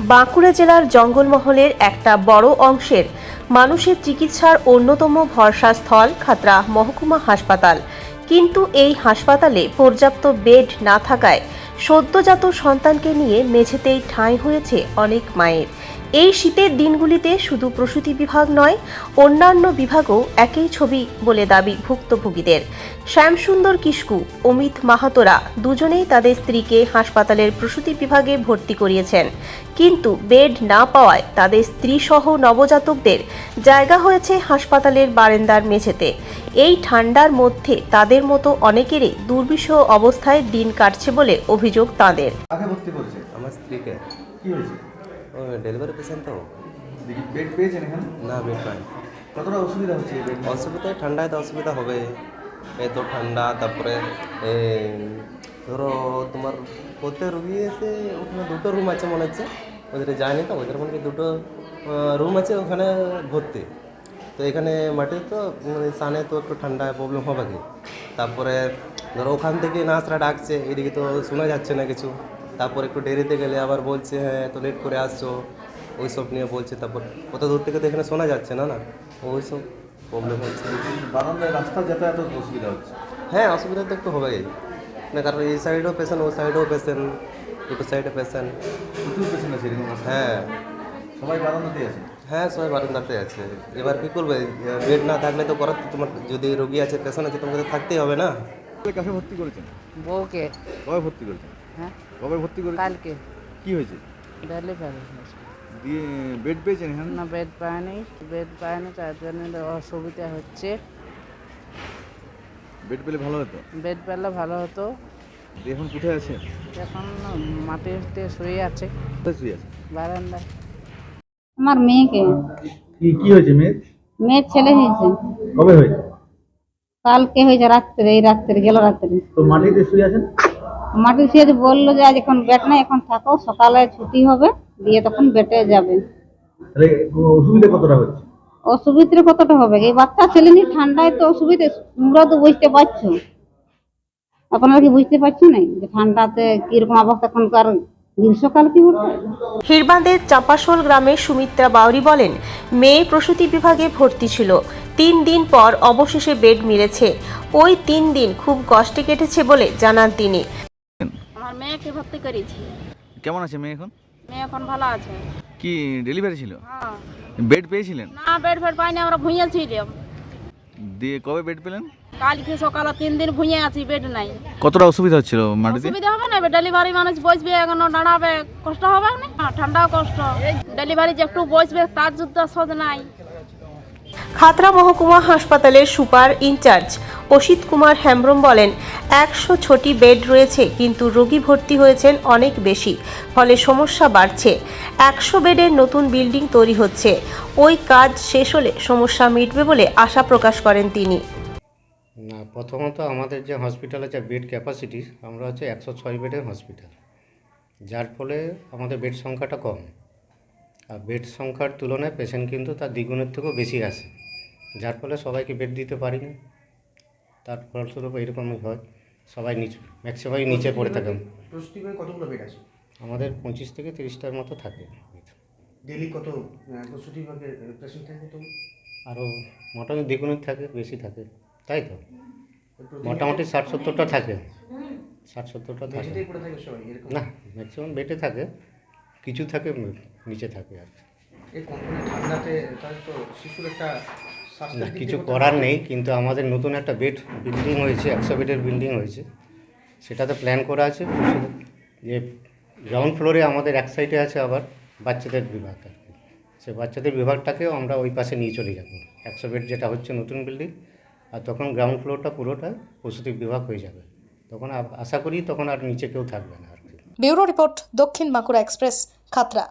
বাঁকুড়া জেলার জঙ্গলমহলের একটা বড় অংশের মানুষের চিকিৎসার অন্যতম ভরসা স্থল খাতরা মহকুমা হাসপাতাল। কিন্তু এই হাসপাতালে পর্যাপ্ত বেড না থাকায় সদ্যজাত সন্তানকে নিয়ে মেঝেতেই ঠাঁই হয়েছে অনেক মায়ের। এই শীতের দিনগুলিতে শুধু প্রসূতি বিভাগ নয় অন্যান্য বিভাগও একই ছবি বলে দাবি ভুক্তভোগীদের। শ্যামসুন্দর কিস্কু অমিত মাহাতোরা দুজনেই তাদের স্ত্রীকে হাসপাতালের প্রসূতি বিভাগে ভর্তি করিয়েছেন। কিন্তু বেড না পাওয়ায় তাদের স্ত্রীসহ নবজাতকদের জায়গা হয়েছে হাসপাতালের বারেন্দার মেঝেতে। এই ঠান্ডার মধ্যে তাদের মতো অনেকেরই দুর্বিষহ অবস্থায় দিন কাটছে বলে অভিযোগ তাঁদের। আমার স্ত্রীকে। কি হয়েছে? ও ডেলিভারি পেশেন্ট তো। দেখি বেড পেয়েছেন এখানে? না বেড পাই কতটা অসুবিধা হচ্ছে এই অসুবিধা ঠান্ডায় তো অসুবিধা হবে। এত ঠান্ডা তারপরে ধরো তোমার প্রত্যেক রুগী এসে ওখানে দুটো রুম আছে মনে হচ্ছে। ওদের যায়নি তো ওদের মনে দুটো রুম আছে ওখানে ভর্তি। তো এখানে মাটিতে তো মানে সানে তো একটু ঠান্ডা প্রবলেম হবে কি? তারপরে ধরো ওখান থেকে নার্সরা ডাকছে এদিকে তো শোনা যাচ্ছে না কিছু। তারপর একটু দেরিতে গেলে আবার বলছে হ্যাঁ এত লেট করে আসছো। ওই সব নিয়ে বলছে। তারপর কত দূর থেকে তো এখানে শোনা যাচ্ছে না না? ওই সব প্রবলেম হচ্ছে। বারান্দায় রাস্তা যাতায়াত অসুবিধা হচ্ছে। হ্যাঁ অসুবিধা তো একটু হবেই। না কারণ এই সাইডেও পেশেন্ট ওই সাইডেও পেশেন্ট দুটো সাইডে পেশেন্ট প্রচুর পেশেন্ট আছে এরকম হ্যাঁ। সবাই বারান্দাতেই আছে? হ্যাঁ সবাই বারান্দাতে আছে। এবার কী করবে? বেড না থাকলে তো করার তোমার যদি রোগী আছে পেশেন্ট আছে তোমাকে তো থাকতেই হবে না? কাকে ভর্তি করেছেন? বউকে। কবে ভর্তি করেছেন? হ্যাঁ। কবে ভর্তি করেছেন? কালকে। কি হয়েছে? হয়েছে দিয়ে বেড পেয়েছেন এখানে? না বেড পায়নি। বেড পায়নি তার জন্য অসুবিধা হচ্ছে। বেড পেলে ভালো হতো? বেড পেলে ভালো হতো। এখন কোথায় আছে? এখন মাটিতে শুয়ে আছে। শুয়ে আছে? বারান্দায়। আমার মেয়েকে। কি কি হয়েছে মেয়ে মেয়ের ছেলে হয়েছে। কবে হয়েছে? কালকে হয়েছে রাত্রে এই রাত্রে গেল রাত্রে। তো মাটিতে শুয়ে আছেন? মাটি সে বলল যে আজ এখন বেট নাই এখন থাকো সকালে ছুটি হবে দিয়ে তখন বেটে যাবে। অসুবিধা কতটা হচ্ছে? অসুবিধে কতটা হবে? এই বাচ্চা ছেলে নিয়ে ঠান্ডায় তো অসুবিধে তোমরা তো বুঝতে পারছ। আপনারা কি বুঝতে পারছ না যে ঠান্ডাতে কীরকম অবস্থা? এখনকার গ্রীষ্মকাল কি হতো হিরবাঁধের চাপাশোল গ্রামের সুমিত্রা বাউরি বলেন মেয়ে প্রসূতি বিভাগে ভর্তি ছিল। তিন দিন পর অবশেষে বেড মিলেছে। ওই তিন দিন খুব কষ্টে কেটেছে বলে জানান তিনি। আমার মেয়েকে ভর্তি করেছি। কেমন আছে মেয়ে এখন? মেয়ে এখন ভালো আছে। কি ডেলিভারি ছিল? হ্যাঁ। বেড পেয়েছিলেন? না বেড ফেড পাইনি আমরা ভুঁইয়েছিলাম দিয়ে কবে বেড পেলেন? কালকে সকালে তিন দিন ভুঁয়ে আছি বেড নাই। কতটা অসুবিধা হচ্ছিল মাটিতে? অসুবিধা হবে না ডেলিভারি মানুষ বসবে এখন দাঁড়াবে। কষ্ট হবে না? হ্যাঁ, ঠান্ডাও কষ্ট। ডেলিভারি যে একটু বসবে তার যুদ্ধ সহজ নাই। খাতড়া মহকুমা হাসপাতালের super in charge Asit Kumar Hembram বলেন, একশো ছটি বেড রয়েছে, কিন্তু রোগী ভর্তি হয়েছেন অনেক বেশি, ফলে সমস্যা বাড়ছে। একশো বেডের নতুন বিল্ডিং তৈরি হচ্ছে। ওই কাজ শেষ হলে সমস্যা মিটবে বলে আশা প্রকাশ করেন তিনি। না, প্রথমত আমাদের যে হসপিটাল আছে, বেড ক্যাপাসিটি আমরা হচ্ছে একশো ছয় বেডের হসপিটাল। যার ফলে আমাদের বেড সংখ্যাটা কম। আর বেড সংখ্যার তুলনায় পেশেন্ট কিন্তু তার দ্বিগুণের থেকেও বেশি আসে যার ফলে সবাইকে বেড দিতে পারি না তার ফলস্বরূপ এরকমই হয় সবাই নিচে ম্যাক্সিমাই নিচে পড়ে থাকেন কতগুলো বেড আছে? আমাদের পঁচিশ থেকে তিরিশটার মতো থাকে। ডেলি কত আহ, প্রস্তুতি বিভাগের পেশেন্ট থাকে কত? আরও মোটামুটি দ্বিগুণের থাকে বেশি থাকে। তাই তো? মোটামুটি ষাট সত্তরটা থাকে। ষাট সত্তরটা থাকে। না ম্যাক্সিমাম বেডে থাকে। কিছু থাকে নিচে থাকে আর কি। ঠান্ডাতে তো শিশুর একটা না কিছু করার নেই কিন্তু আমাদের নতুন একটা বেড বিল্ডিং হয়েছে একশো বেডের বিল্ডিং হয়েছে। সেটাতে প্ল্যান করা আছে যে গ্রাউন্ড ফ্লোরে আমাদের এক সাইডে আছে আবার বাচ্চাদের বিভাগ আর কি। সে বাচ্চাদের বিভাগটাকেও আমরা ওই পাশে নিয়ে চলে যাব। একশো বেড যেটা হচ্ছে নতুন বিল্ডিং আর তখন গ্রাউন্ড ফ্লোরটা পুরোটা প্রসূতি বিভাগ হয়ে যাবে। তখন আশা করি তখন আর নিচে কেউ থাকবে না। ব্যুরো রিপোর্ট দক্ষিণ বাঁকুড়া এক্সপ্রেস খাতড়া